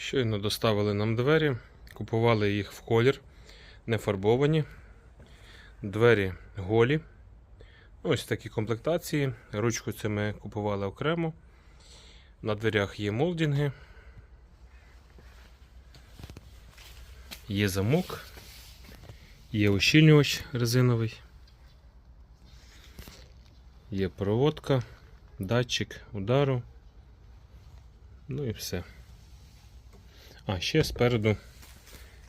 Щойно доставили нам двері, купували їх в колір, не фарбовані. Двері голі. Ось такі комплектації. Ручку це ми купували окремо. На дверях є молдинги. Є замок, є ущільнювач резиновий, є проводка, датчик удару. Ну і все. А ще спереду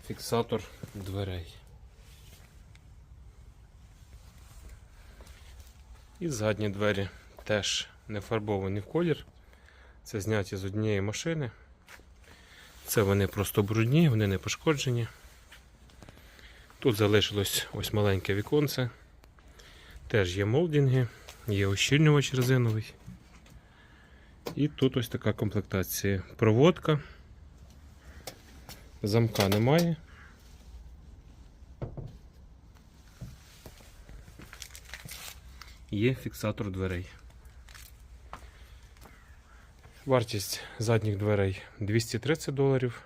фіксатор дверей. І задні двері теж не фарбовані в колір. Це зняті з однієї машини. Це вони просто брудні, вони не пошкоджені. Тут залишилось ось маленьке віконце. Теж є молдинги, є ощільнювач резиновий. І тут ось така комплектація. Проводка. Замка немає. Є фіксатор дверей. Вартість задніх дверей 230 доларів.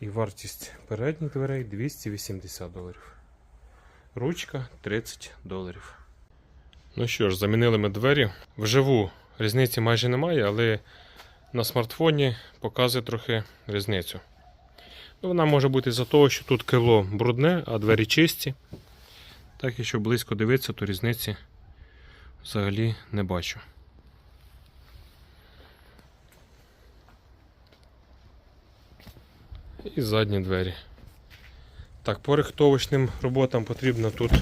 І вартість передніх дверей 280 доларів. Ручка 30 доларів. Ну що ж, замінили ми двері. Вживу різниці майже немає, але на смартфоні показує трохи різницю. Ну, Вона може бути за того, що тут крило брудне, а двері чисті. Так, якщо близько дивитися, то різниці взагалі не бачу. І задні двері. Так, по рихтовочним роботам потрібно тут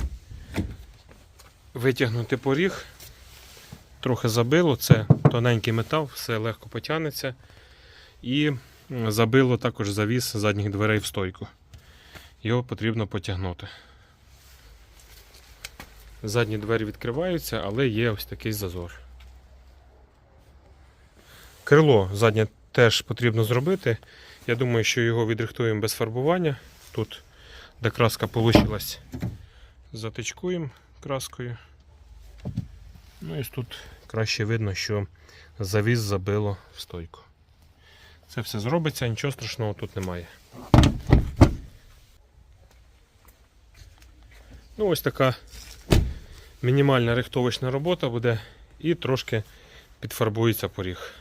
витягнути поріг. Трохи забило, це тоненький метал, все легко потягнеться. І забило також завіс задніх дверей в стойку. Його потрібно потягнути. Задні двері відкриваються, але є ось такий зазор. Крило заднє теж потрібно зробити. Я думаю, що його відрихтуємо без фарбування. Тут, де краска вийшла, затичкуємо краскою. Ну і тут краще видно, що завіз забило в стойку. Це все зробиться, нічого страшного тут немає. Ну, ось така мінімальна рихтовочна робота буде і трошки підфарбується поріг.